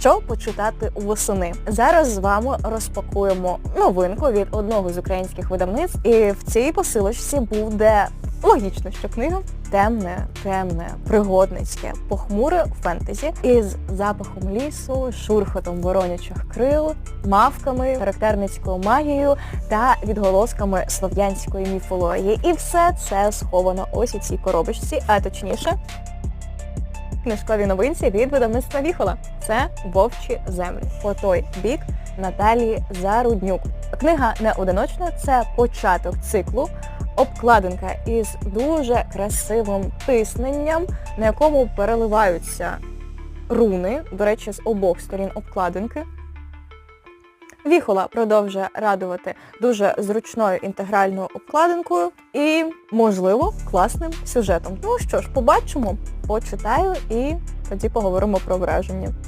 Що почитати восени? Зараз з вами розпакуємо новинку від одного з українських видавництв, і в цій посилочці буде логічно, що книга темне, темне, пригодницьке, похмуре фентезі із запахом лісу, шурхотом воронячих крил, мавками, характерницькою магією та відголосками слов'янської міфології. І все це сховано ось у цій коробочці, а точніше книжкові новинці від видавництва Віхола. Це Вовчі землі. По той бік Наталії Заруднюк. Книга не одиночна, це початок циклу. Обкладинка із дуже красивим тисненням, на якому переливаються руни, до речі, з обох сторін обкладинки. Віхола продовжує радувати дуже зручною інтегральною обкладинкою і, можливо, класним сюжетом. Ну що ж, побачимо, почитаю і тоді поговоримо про враження.